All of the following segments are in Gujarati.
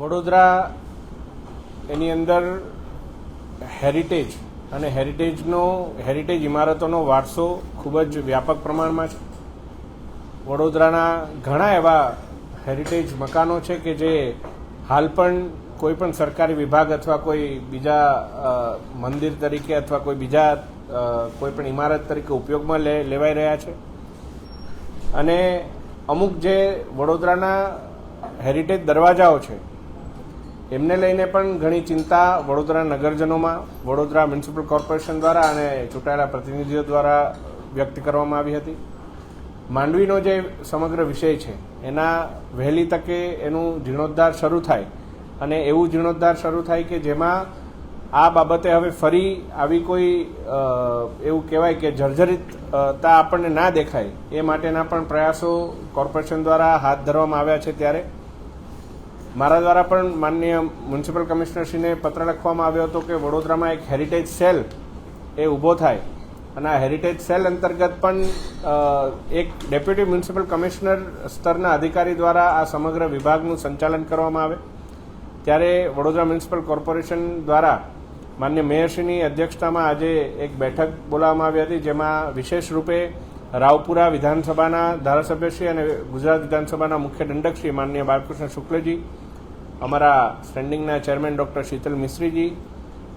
વડોદરા એની અંદર હેરિટેજ અને હેરિટેજનો હેરિટેજ ઇમારતોનો વારસો ખૂબ જ વ્યાપક પ્રમાણમાં છે. વડોદરાના ઘણા એવા હેરિટેજ મકાનો છે કે જે હાલ પણ કોઈ પણ સરકારી વિભાગ અથવા કોઈ બીજા મંદિર તરીકે અથવા કોઈ બીજા કોઈ પણ ઇમારત તરીકે ઉપયોગમાં લે, લેવાઈ રહ્યા છે. અને અમુક જે વડોદરાના હેરિટેજ દરવાજાઓ છે એમને લઈને પણ ઘણી ચિંતા વડોદરા નગરજનોમાં, વડોદરા મ્યુનિસિપલ કોર્પોરેશન દ્વારા અને ચૂંટાયેલા પ્રતિનિધિઓ દ્વારા વ્યક્ત કરવામાં આવી હતી. માંડવીનો જે સમગ્ર વિષય છે, એના વહેલી તકે એનું જીર્ણોદ્ધાર શરૂ થાય. અને એવું જીર્ણોદ્ધાર શરૂ થાય કે જેમાં આ બાબતે હવે ફરી આવી કોઈ એવું કહેવાય કે જર્જરિતતા આપણને ના દેખાય, એ માટેના પણ પ્રયાસો કોર્પોરેશન દ્વારા હાથ ધરવામાં આવ્યા છે ત્યારે. મારા દ્વારા પણ માનનીય મ્યુનિસિપલ કમિશનરશ્રીને પત્ર લખવામાં આવ્યો હતો કે વડોદરામાં એક હેરિટેજ સેલ એ ઊભો થાય. અને આ હેરિટેજ સેલ અંતર્ગત પણ એક ડેપ્યુટી મ્યુનિસિપલ કમિશનર સ્તરના અધિકારી દ્વારા આ સમગ્ર વિભાગનું સંચાલન કરવામાં આવે. ત્યારે વડોદરા મ્યુનિસિપલ કોર્પોરેશન દ્વારા માન્ય મેયરશ્રીની અધ્યક્ષતામાં આજે એક બેઠક બોલાવવામાં આવી હતી, જેમાં વિશેષ રૂપે રાવપુરા વિધાનસભાના ધારાસભ્યશ્રી અને ગુજરાત વિધાનસભાના મુખ્ય દંડકશ્રી માનનીય બાલકૃષ્ણ શુક્લજી અમારા સ્ટેન્ડિંગના ચેરમેન ડૉક્ટર શીતલ મિશ્રીજી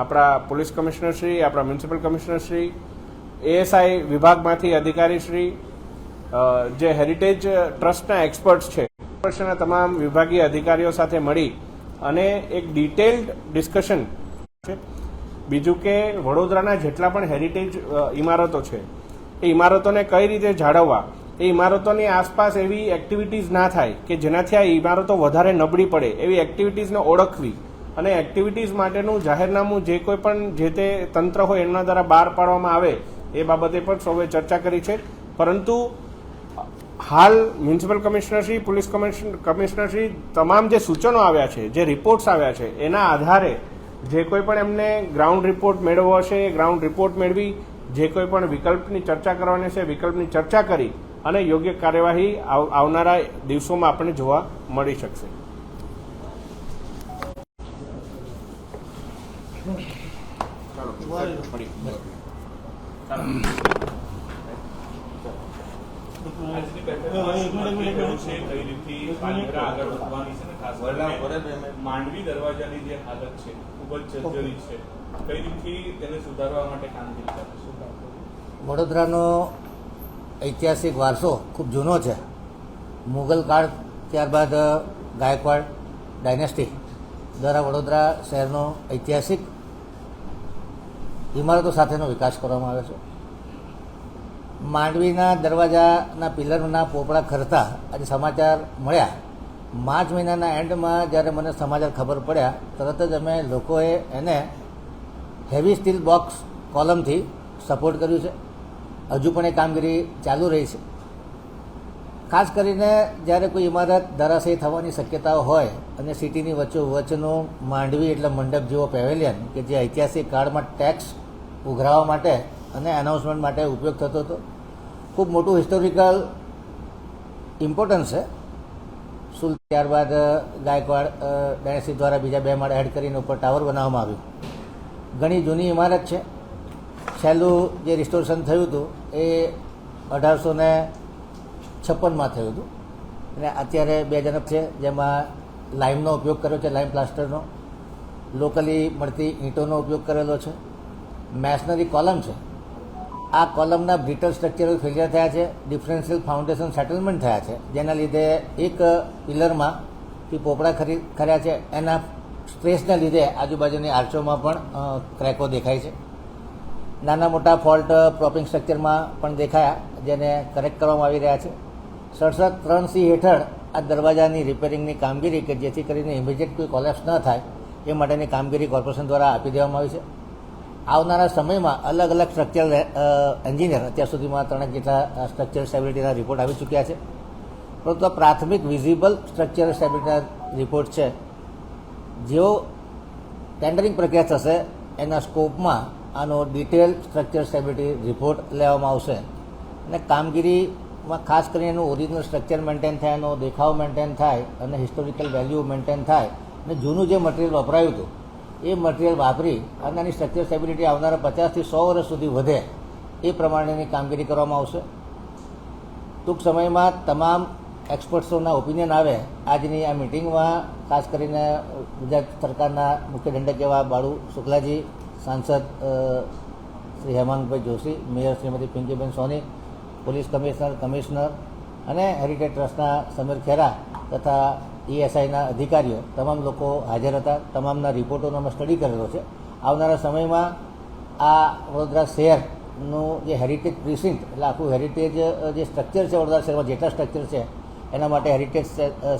આપણા પોલીસ કમિશનરશ્રી આપણા મ્યુનિસિપલ કમિશનરશ્રી એએસઆઈ વિભાગમાંથી અધિકારીશ્રી જે હેરિટેજ ટ્રસ્ટના એક્સપર્ટ્સ છે. કોર્પોરેશનના તમામ વિભાગીય અધિકારીઓ સાથે મળી અને એક ડિટેલ્ડ ડિસ્કશન છે. બીજું કે વડોદરાના જેટલા પણ હેરિટેજ ઇમારતો છે, એ ઇમારતોને કઈ રીતે જાળવવા? એ ઇમારતોની આસપાસ એવી એક્ટિવિટીઝ ના થાય કે જેનાથી આ ઇમારતો વધારે નબળી પડે, એવી એક્ટિવિટીઝને ઓળખવી અને એક્ટિવિટીઝ માટેનું જાહેરનામું જે કોઈ પણ જે તે તંત્ર હોય એમના દ્વારા બહાર પાડવામાં આવે, એ બાબતે પણ સૌએ ચર્ચા કરી છે. પરંતુ હાલ મ્યુનિસિપલ કમિશનરશ્રી પોલીસ કમિશન કમિશનરશ્રી તમામ જે સૂચનો આવ્યા છે, જે રિપોર્ટ્સ આવ્યા છે, એના આધારે જે કોઈ પણ એમને ગ્રાઉન્ડ રિપોર્ટ મેળવવો હશે એ ગ્રાઉન્ડ રિપોર્ટ મેળવી, જે કોઈ પણ વિકલ્પની ચર્ચા કરવાની છે વિકલ્પની ચર્ચા કરી અને યોગ્ય કાર્યવાહી આવનારા દિવસોમાં આપણને જોવા મળી શકશે. માંડવી દરવાજાની જે હાલત છે ખૂબ જ જર્જરિત છે. કઈ રીતથી તેને સુધારવા માટે કામગીરી વડોદરાનો ઐતિહાસિક વારસો ખૂબ જૂનો છે. મુગલ કાળ ત્યારબાદ ગાયકવાડ ડાયનેસ્ટી દ્વારા વડોદરા શહેરનો ઐતિહાસિક ઇમારતો સાથેનો વિકાસ કરવામાં આવ્યો છે. માંડવીના દરવાજાના પિલરના પોપડા ખરતા આજે સમાચાર મળ્યા. માર્ચ મહિનાના એન્ડમાં જ્યારે મને સમાચાર ખબર પડ્યા, તરત જ અમે લોકોએ એને હેવી સ્ટીલ બોક્સ કોલમથી સપોર્ટ કર્યું છે. હજુ પણ એ કામગીરી ચાલુ રહી છે. ખાસ કરીને જ્યારે કોઈ ઇમારત ધરાશયી થવાની શક્યતાઓ હોય અને સિટીની વચ્ચે વચ્ચેનું માંડવી એટલે મંડપ જેવો પેવેલિયન કે જે ઐતિહાસિક કાળમાં ટેક્સ ઉઘરાવવા માટે અને એનાઉન્સમેન્ટ માટે ઉપયોગ થતો હતો, ખૂબ મોટું હિસ્ટોરિકલ ઇમ્પોર્ટન્સ છે. સુલ ત્યારબાદ ગાયકવાડ ડાયસી દ્વારા બીજા બે માળ એડ કરીને ઉપર ટાવર બનાવવામાં આવ્યું. ઘણી જૂની ઇમારત છે. છેલ્લું જે રિસ્ટોરેશન થયું હતું, એ અઢારસો ને છપ્પનમાં થયું હતું. અને અત્યારે બે જનક છે, જેમાં લાઇમનો ઉપયોગ કર્યો છે લાઇમ પ્લાસ્ટરનો લોકલી મળતી ઈંટોનો ઉપયોગ કરેલો છે. મેશનરી કોલમ છે. આ કોલમના બ્રિટલ સ્ટ્રક્ચરલ ફેલિયર થયા છે. ડિફરન્શિયલ ફાઉન્ડેશન સેટલમેન્ટ થયા છે. જેના લીધે એક પિલરમાં થી પોપડા ખરી, ખર્યા છે, એના સ્ટ્રેસના લીધે આજુબાજુની આર્ચોમાં પણ ક્રેકો દેખાય છે. નાના મોટા ફોલ્ટ, પ્રોપિંગ સ્ટ્રક્ચરમાં પણ દેખાયા, જેને કરેક્ટ કરવામાં આવી રહ્યા છે. સડસઠ ત્રણ સી હેઠળ આ દરવાજાની રિપેરિંગની કામગીરી કે જેથી કરીને ઇમિડિયેટ કોઈ કોલેપ્સ ન થાય, એ માટેની કામગીરી કોર્પોરેશન દ્વારા આપી દેવામાં આવી છે. આવનારા સમયમાં અલગ અલગ સ્ટ્રક્ચર એન્જિનિયર અત્યાર સુધીમાં ત્રણેક જેટલા સ્ટ્રક્ચર સ્ટેબિલિટીના રિપોર્ટ આવી ચૂક્યા છે. પરંતુ પ્રાથમિક વિઝિબલ સ્ટ્રક્ચર સ્ટેબિલિટીના રિપોર્ટ છે. જેઓ ટેન્ડરિંગ પ્રક્રિયા થશે, એના સ્કોપમાં આનો ડિટેલ સ્ટ્રક્ચર સ્ટેબિલિટી રિપોર્ટ લેવામાં આવશે. અને કામગીરીમાં ખાસ કરીને એનું ઓરિજિનલ સ્ટ્રક્ચર મેન્ટેન થાય, એનો દેખાવ મેન્ટેન થાય, અને હિસ્ટોરિકલ વેલ્યુ મેન્ટેન થાય, અને જૂનું જે મટીરિયલ વપરાયું હતું, એ મટીરિયલ વાપરી અને આની સ્ટ્રક્ચર સ્ટેબિલિટી આવનારા પચાસથી સો વર્ષ સુધી વધે, એ પ્રમાણેની કામગીરી કરવામાં આવશે. ટૂંક સમયમાં તમામ એક્સપર્ટ્સોના ઓપિનિયન આવે. આજની આ મિટિંગમાં ખાસ કરીને ગુજરાત સરકારના મુખ્ય દંડક એવા બાળુ શુક્લાજી સાંસદ Shri Hemangbhai Joshi, mayor Shrimati Pinkiben Soni, police commissioner commissioner અને હેરિટેજ ટ્રસ્ટના સમીર ખેરા તથા ઈએસઆઈના અધિકારીઓ તમામ લોકો હાજર હતા. તમામના રિપોર્ટોનો અમે સ્ટડી કરેલો છે. આવનારા સમયમાં આ વડોદરા શહેરનું જે હેરિટેજ પ્રિસિન્ટ, એટલે આખું હેરિટેજ જે સ્ટ્રક્ચર છે, વડોદરા શહેરમાં જેટલા સ્ટ્રક્ચર છે, એના માટે હેરિટેજ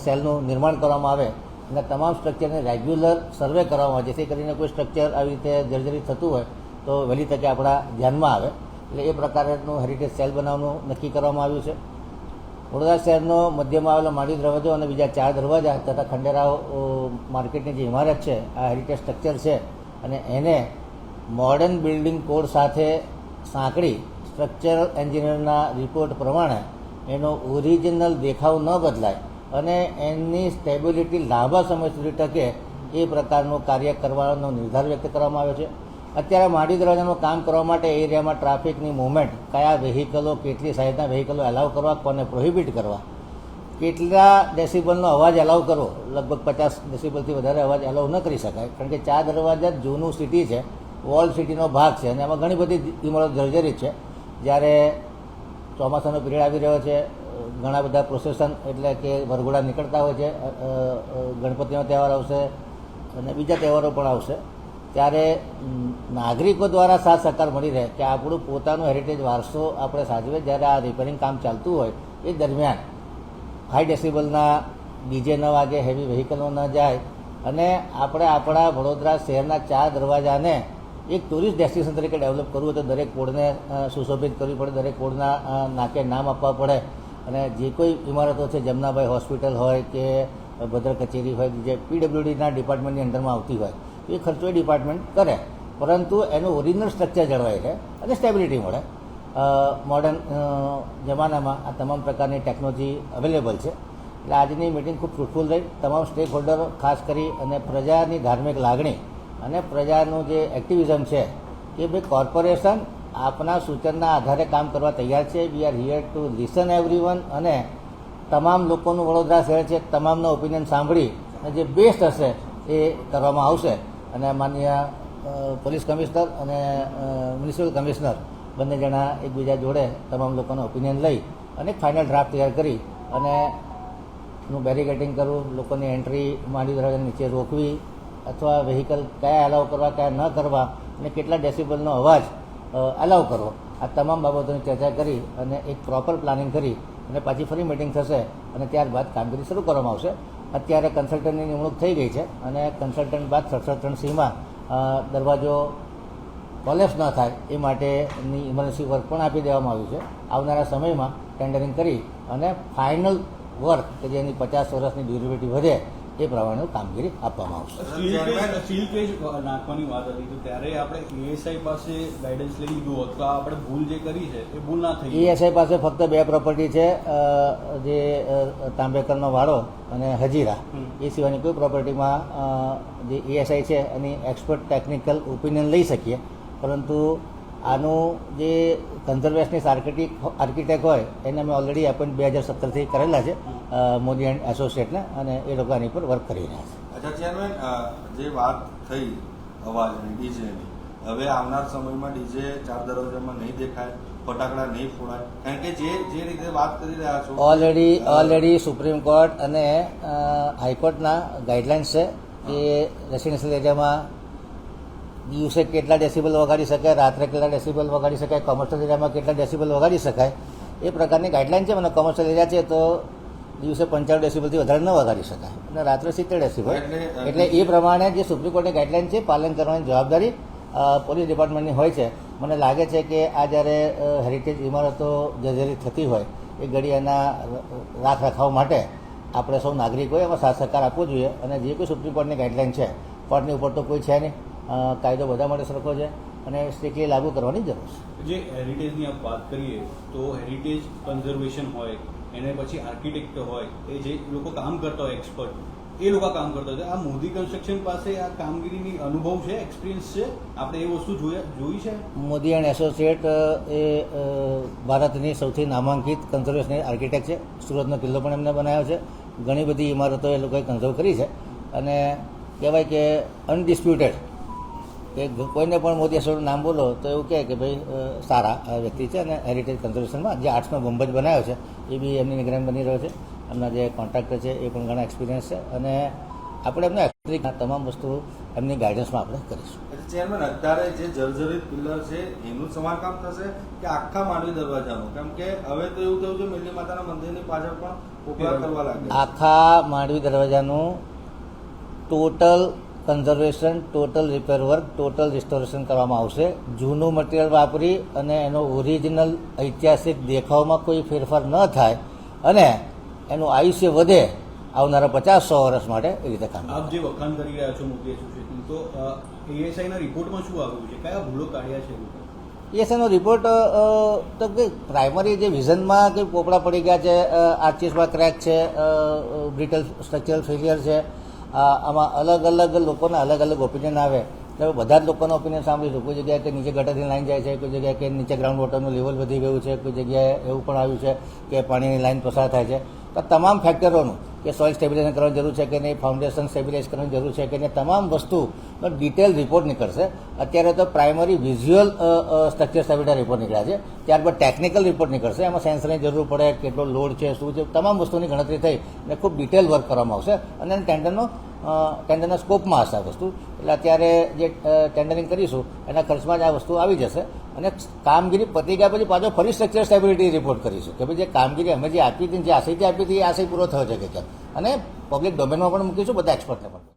સેલનું નિર્માણ કરવામાં આવે અને તમામ સ્ટ્રક્ચરને રેગ્યુલર સર્વે કરવામાં આવે. જેથી કરીને કોઈ સ્ટ્રક્ચર આવી રીતે જર્જરિત થતું હોય, તો વહેલી તકે આપણા ધ્યાનમાં આવે. એટલે એ પ્રકારનું હેરિટેજ સેલ બનાવવાનું નક્કી કરવામાં આવ્યું છે. વડોદરા શહેરનો મધ્યમાં આવેલો માંડી દરવાજો અને બીજા ચાર દરવાજા તથા ખંડેરાવ માર્કેટની જે ઇમારત છે, આ હેરિટેજ સ્ટ્રક્ચર છે અને એને મોડર્ન બિલ્ડિંગ કોડ સાથે સાંકળી સ્ટ્રક્ચરલ એન્જિનિયરના રિપોર્ટ પ્રમાણે એનો ઓરિજિનલ દેખાવ ન બદલાય. અને એની સ્ટેબિલિટી લાંબા સમય સુધી ટકે એ પ્રકારનું કાર્ય કરવાનો નિર્ધાર વ્યક્ત કરવામાં આવ્યો છે. અત્યારે માડી દરવાજાનું કામ કરવા માટે એરિયામાં ટ્રાફિકની મુવમેન્ટ, કયા વેહિકલો કેટલી સાઇઝના વેહિકલો એલાવ કરવા, કોને પ્રોહિબિટ કરવા? કેટલા ડેસિબલનો અવાજ એલાવ કરવો? લગભગ પચાસ ડેસિબલથી વધારે અવાજ એલાવ ન કરી શકાય, કારણ કે ચાર દરવાજા જૂનું સિટી છે વોલ સિટીનો ભાગ છે, અને એમાં ઘણી બધી ઇમારત જર્જરિત છે. જ્યારે ચોમાસાનો પીરિયડ આવી રહ્યો છે ઘણા બધા પ્રોસેસન એટલે કે વરઘોડા નીકળતા હોય છે ગણપતિનો તહેવાર આવશે અને બીજા તહેવારો પણ આવશે. ત્યારે નાગરિકો દ્વારા સાથ સહકાર મળી રહે કે આપણું પોતાનું હેરિટેજ વારસો આપણે સાચવે જ્યારે આ રિપેરિંગ કામ ચાલતું હોય, એ દરમિયાન હાઈ ડેસિબલના ડીજે ન વાગે હેવી વ્હીકલો ન જાય અને આપણે આપણા વડોદરા શહેરના ચાર દરવાજાને એક ટુરિસ્ટ ડેસ્ટિનેશન તરીકે ડેવલપ કરવું તો દરેક કોડને સુશોભિત કરવી પડે, દરેક કોડના નાકે નામ આપવા પડે. અને જે કોઈ ઇમારતો છે, જમનાભાઈ હોસ્પિટલ હોય કે ભદ્ર કચેરી હોય, જે પીડબ્લ્યુડીના ડિપાર્ટમેન્ટની અંદરમાં આવતી હોય, એ ખર્ચો એ ડિપાર્ટમેન્ટ કરે. પરંતુ એનું ઓરિજિનલ સ્ટ્રક્ચર જળવાઈ રહે અને સ્ટેબિલિટી મળે. મોડર્ન જમાનામાં આ તમામ પ્રકારની ટેકનોલોજી અવેલેબલ છે. એટલે આજની મિટિંગ ખૂબ ફ્રૂટફુલ રહી. તમામ સ્ટેક હોલ્ડરો ખાસ કરી અને પ્રજાની ધાર્મિક લાગણી અને પ્રજાનું જે એક્ટિવિઝમ છે કે ભાઈ કોર્પોરેશન આપના સૂચનના આધારે કામ કરવા તૈયાર છે. We are here to listen everyone અને તમામ લોકોનું વડોદરા શહેર છે. તમામનો ઓપિનિયન સાંભળી અને જે બેસ્ટ હશે એ કરવામાં આવશે. અને માન્ય પોલીસ કમિશનર અને મ્યુનિસિપલ કમિશનર બંને જણા એકબીજા જોડે તમામ લોકોનો ઓપિનિયન લઈ અને ફાઇનલ ડ્રાફ્ટ તૈયાર કરી અને નું બેરિકેટિંગ કરવું, લોકોની એન્ટ્રી માંડી દરવાજા નીચે રોકવી અથવા વેહિકલ કયા એલાવ કરવા, કયા ન કરવા અને કેટલા ડેસિબલનો અવાજ એલાવ કરો. આ તમામ બાબતોની ચર્ચા કરી અને એક પ્રોપર પ્લાનિંગ કરી અને પાછી ફરી મિટિંગ થશે અને ત્યારબાદ કામગીરી શરૂ કરવામાં આવશે. અત્યારે કન્સલ્ટન્ટની નિમણૂક થઈ ગઈ છે અને કન્સલ્ટન્ટ બાદ સડસઠ સીમાં દરવાજો કોલેપ્સ ન થાય એ માટેની ઇમરજન્સી વર્ક પણ આપી દેવામાં આવ્યું છે. આવનારા સમયમાં ટેન્ડરિંગ કરી અને ફાઇનલ વર્ક કે જેની પચાસ વર્ષની ડ્યુરેબિલિટી વધે એ પ્રમાણે કામગીરી આપવામાં આવશે. સ્ટીલ કેજ નાખવાની વાત હતી તો ત્યારે આપણે એએસઆઈ પાસે ગાઈડન્સ લઈ લીધું હોત તો આપણે ભૂલ જે કરી છે એ ભૂલ ના થઈ એએસઆઈ પાસે ફક્ત બે પ્રોપર્ટી છે જે તાંબેકરનો વાડો અને હજીરા. એ સિવાયની કોઈ પ્રોપર્ટીમાં જે એએસઆઈ છે એની એક્સપર્ટ ટેકનિકલ ઓપિનિયન લઈ શકીએ. પરંતુ આનું જે કન્ઝર્વેશનિસ્ટ આર્કિટેક્ટ આર્કિટેક્ટ હોય એને અમે ઓલરેડી એપોઇન્ટ બે હજાર સત્તરથી કરેલા છે. મોદી એન્ડ એસોસિએટને અને એ લોકો આની પર વર્ક કરી રહ્યા છે. અચ્છા ચેરમેન જે વાત થઈ અવાજની ડીજેની હવે આવનાર સમયમાં ડીજે ચાર દરવાજામાં નહીં દેખાય ફટાકડા નહીં ફોડાય કારણ કે જે જે રીતે વાત કરી રહ્યા છો ઓલરેડી ઓલરેડી સુપ્રીમ કોર્ટ અને હાઈકોર્ટના ગાઈડલાઇન્સ છે કે રેસિડેન્શિયલ એરિયામાં દિવસે કેટલા ડેસિબલ વગાડી શકાય રાત્રે કેટલા ડેસિબલ વગાડી શકાય કોમર્શિયલ એરિયામાં કેટલા ડેસિબલ વગાડી શકાય એ પ્રકારની ગાઈડલાઇન છે. મને કોમર્શિયલ એરિયા છે તો દિવસે પંચાણું ડેસિબલથી વધારે ન વગાડી શકાય. અને રાત્રે સિત્તેર ડેસિબલ એટલે, એટલે એ પ્રમાણે જે સુપ્રીમ કોર્ટની ગાઈડલાઇન છે પાલન કરવાની જવાબદારી પોલીસ ડિપાર્ટમેન્ટની હોય છે. મને લાગે છે કે આ જ્યારે હેરિટેજ ઇમારતો જર્જરિત થતી હોય એ ઘડી એના રાખ રખાવ માટે આપણે સૌ નાગરિકોએ એમાં સાથ સહકાર આપવો જોઈએ. અને જે કોઈ સુપ્રીમ કોર્ટની ગાઈડલાઇન છે કોર્ટની ઉપર તો કોઈ છે નહીં. કાયદો બધા માટે સરખો છે અને સ્ટ્રિક્ટલી લાગુ કરવાની જરૂર છે. જે હેરિટેજની આપ વાત કરીએ તો હેરિટેજ કન્ઝર્વેશન હોય એને પછી આર્કિટેક્ટ હોય, એ જે લોકો કામ કરતા હોય એક્સપર્ટ એ લોકો કામ કરતા હોય. આ મોદી કન્સ્ટ્રક્શન પાસે આ કામગીરીની અનુભવ છે એક્સપિરિયન્સ છે? આપણે એ વસ્તુ જોયા, જોઈ છે? મોદી એન્ડ એસોસિએટ, એ ભારતની સૌથી નામાંકિત કન્ઝર્વેશન આર્કિટેક્ટ છે. સુરતનો કિલ્લો પણ એમને બનાવ્યો છે. ઘણી બધી ઇમારતો એ લોકોએ કન્ઝર્વ કરી છે. અને કહેવાય કે અનડિસ્પ્યુટેડ કે કોઈને પણ મોદી અસરનું નામ બોલો તો એવું કહે કે ભાઈ સારા વ્યક્તિ છે અને હેરિટેજ કન્ઝર્વેશનમાં જે આર્ટ્સનો બંબજ બનાવ્યો છે. એ બી એમની નિગરાન બની રહ્યો છે. એમના જે કોન્ટ્રાક્ટર છે એ પણ ઘણા એક્સપિરિયન્સ છે અને આપણે એમને તમામ વસ્તુ એમની ગાઈડન્સમાં આપણે કરીશું. ચેરમેન અત્યારે જે જર્જરિત પિલર છે એનું સમારકામ થશે કે આખા માંડવી દરવાજાનું? કેમ કે હવે તો એવું થયું છે મેલી માતાના મંદિરની પાછળ પણ પોપડા કરવા લાગે આખા Mandvi દરવાજાનું total conservation total repair work total restoration કરવામાં આવશે. જૂનું મટીરિયલ વાપરી અને એનો ઓરિજિનલ ઐતિહાસિક દેખાવમાં કોઈ ફેરફાર ન થાય અને એનું આયુષ્ય વધે આવનારા પચાસ સો વર્ષ માટે એ રીતે કામ આપ જે વખાણ કરી રહ્યા છો એસોસિએશન તો એએસઆઈના રિપોર્ટમાં શું આવ્યું છે? કયા ભૂલો કાઢ્યા છે એ લોકોએ? યસ એનો રિપોર્ટ તો કે પ્રાઇમરી જે વિઝનમાં કે પોપડા પડી ગયા છે આર્ચિસમાં ક્રેક છે બ્રિટલ સ્ટ્રક્ચરલ ફેલિયર છે આમાં અલગ અલગ લોકોના અલગ અલગ ઓપિનિયન આવે. તો બધા જ લોકોના ઓપિનિયન સાંભળીશું. કોઈ જગ્યાએ કે નીચે ગટરની લાઈન જાય છે, કોઈ જગ્યાએ કે નીચે ગ્રાઉન્ડ વોટરનું લેવલ વધી ગયું છે, કોઈ જગ્યાએ એવું પણ આવ્યું છે કે પાણીની લાઈન પસાર થાય છે. તો તમામ ફેક્ટરોનું કે સોઇલ સ્ટેબિલાઇઝેશન કરવાની જરૂર છે કે નહીં ફાઉન્ડેશન સ્ટેબિલાઇઝ કરવાની જરૂર છે કે નહીં, તમામ વસ્તુનો ડિટેલ રિપોર્ટ નીકળશે. અત્યારે તો primary visual structure stability report નીકળ્યા છે. ત્યારબાદ ટેકનિકલ રિપોર્ટ નીકળશે. એમાં સેન્સરની જરૂર પડે, કેટલો લોડ છે, શું છે, તમામ વસ્તુની ગણતરી થઈ અને ખૂબ ડિટેલ વર્ક કરવામાં આવશે. અને ટેન્ડરનો ટેન્ડરના સ્કોપમાં હશે આ વસ્તુ. એટલે અત્યારે જે ટેન્ડરિંગ કરીશું, એના ખર્ચમાં જ આ વસ્તુ આવી જશે. અને કામગીરી પતી ગયા પછી પાછો ફરી સ્ટ્રક્ચર સ્ટેબિલિટી રિપોર્ટ કરીશું. કે ભાઈ જે કામગીરી અમે જે આપી હતી જે આશયથી આપી હતી એ આશય પૂરો થયો છે કે કેમ? અને પબ્લિક ડોમેનમાં પણ મૂકીશું બધા એક્સપર્ટને પણ.